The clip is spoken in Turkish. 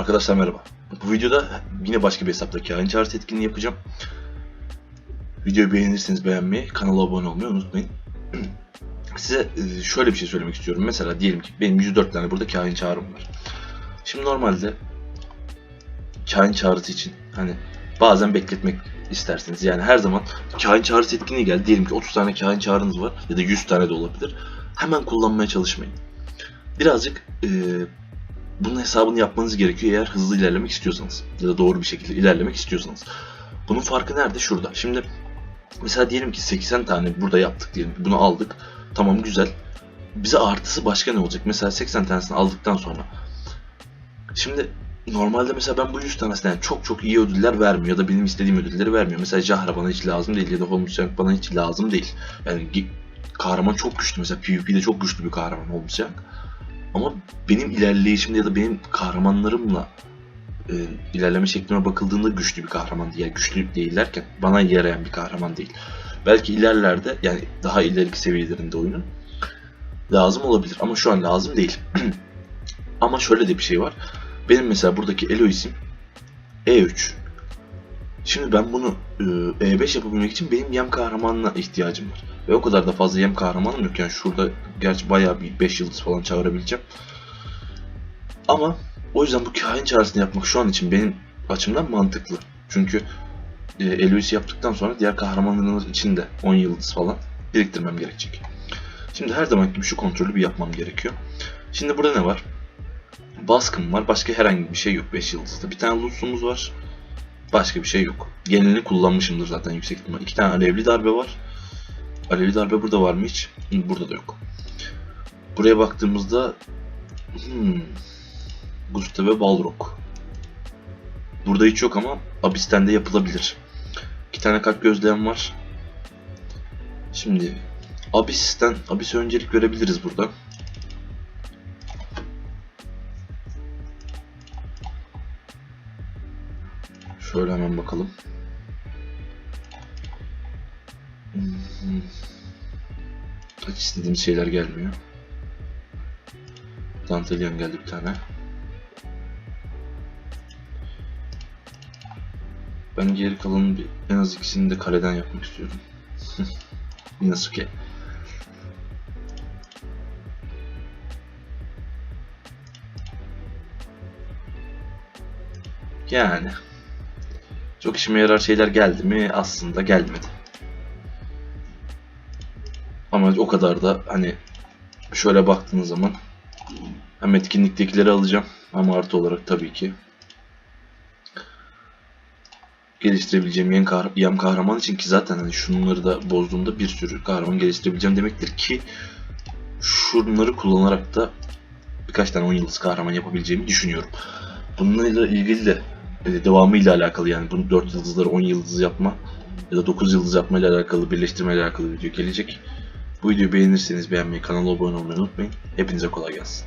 Arkadaşlar merhaba. Bu videoda yine başka bir hesapta kain çağrısı etkinliği yapacağım. Videoyu beğenirseniz beğenmeyi, kanala abone olmayı unutmayın. Size e, şöyle bir şey söylemek istiyorum. Mesela diyelim ki benim 104 tane burada kain çağrım var. Şimdi normalde kain çağrısı için hani bazen bekletmek istersiniz. Yani her zaman kain çağrısı etkinliği geldi. Diyelim ki 30 tane kain çağrınız var ya da 100 tane de olabilir. Hemen kullanmaya çalışmayın. Birazcık e, bunun hesabını yapmanız gerekiyor eğer hızlı ilerlemek istiyorsanız ya da doğru bir şekilde ilerlemek istiyorsanız. Bunun farkı nerede? Şurada. Şimdi mesela diyelim ki 80 tane burada yaptık diyelim. Bunu aldık. Tamam güzel. Bize artısı başka ne olacak? Mesela 80 tanesini aldıktan sonra. Şimdi normalde mesela ben bu 100 tanesinden çok çok iyi ödüller vermiyor ya da benim istediğim ödülleri vermiyor. Mesela Jahra bana hiç lazım değil ya da Holmes Young bana hiç lazım değil. Yani kahraman çok güçlü mesela PvP'de çok güçlü bir kahraman Holmes Young. Ama benim ilerleyişimde ya da benim kahramanlarımla e, ilerleme şeklime bakıldığında güçlü bir kahraman değil. Yani güçlü değil derken bana yarayan bir kahraman değil. Belki ilerlerde yani daha ileriki seviyelerinde oyunun lazım olabilir ama şu an lazım değil. ama şöyle de bir şey var. Benim mesela buradaki Elois'im E3. Şimdi ben bunu e, E5 yapabilmek için benim yem kahramanına ihtiyacım var. Ve o kadar da fazla yem kahramanım yok. Yani şurada gerçi bayağı bir 5 yıldız falan çağırabileceğim. Ama o yüzden bu kain çağrısını yapmak şu an için benim açımdan mantıklı. Çünkü e, Elois'i yaptıktan sonra diğer kahramanların için de 10 yıldız falan biriktirmem gerekecek. Şimdi her zaman gibi şu kontrolü bir yapmam gerekiyor. Şimdi burada ne var? Baskın var. Başka herhangi bir şey yok 5 yıldızda. Bir tane Lutz'umuz var. Başka bir şey yok. Genelini kullanmışımdır zaten yüksek ihtimal. İki tane alevli darbe var. Alevli darbe burada var mı hiç? Burada da yok. Buraya baktığımızda hmm, Gustav Balrog. Burada hiç yok ama Abyss'ten de yapılabilir. İki tane kalp gözleyen var. Şimdi Abyss'ten Abyss'e öncelik verebiliriz burada. Şöyle hemen bakalım. Hmm. Hiç istediğimiz şeyler gelmiyor. Dantelian geldi bir tane. Ben geri kalanın bir, en az ikisini de kaleden yapmak istiyorum. Inasuke. Yani. Çok işime yarar şeyler geldi mi? Aslında gelmedi. Ama o kadar da hani şöyle baktığınız zaman hem etkinliktekileri alacağım ama artı olarak tabii ki geliştirebileceğim yem, kahra- yem kahraman için ki zaten hani şunları da bozduğumda bir sürü kahraman geliştirebileceğim demektir ki şunları kullanarak da birkaç tane 10 yıldız kahraman yapabileceğimi düşünüyorum. Bununla ilgili de e, devamıyla alakalı yani bunu 4 yıldızları 10 yıldız yapma ya da 9 yıldız yapma ile alakalı birleştirme ile alakalı video gelecek. Bu videoyu beğenirseniz beğenmeyi, kanala abone olmayı unutmayın. Hepinize kolay gelsin.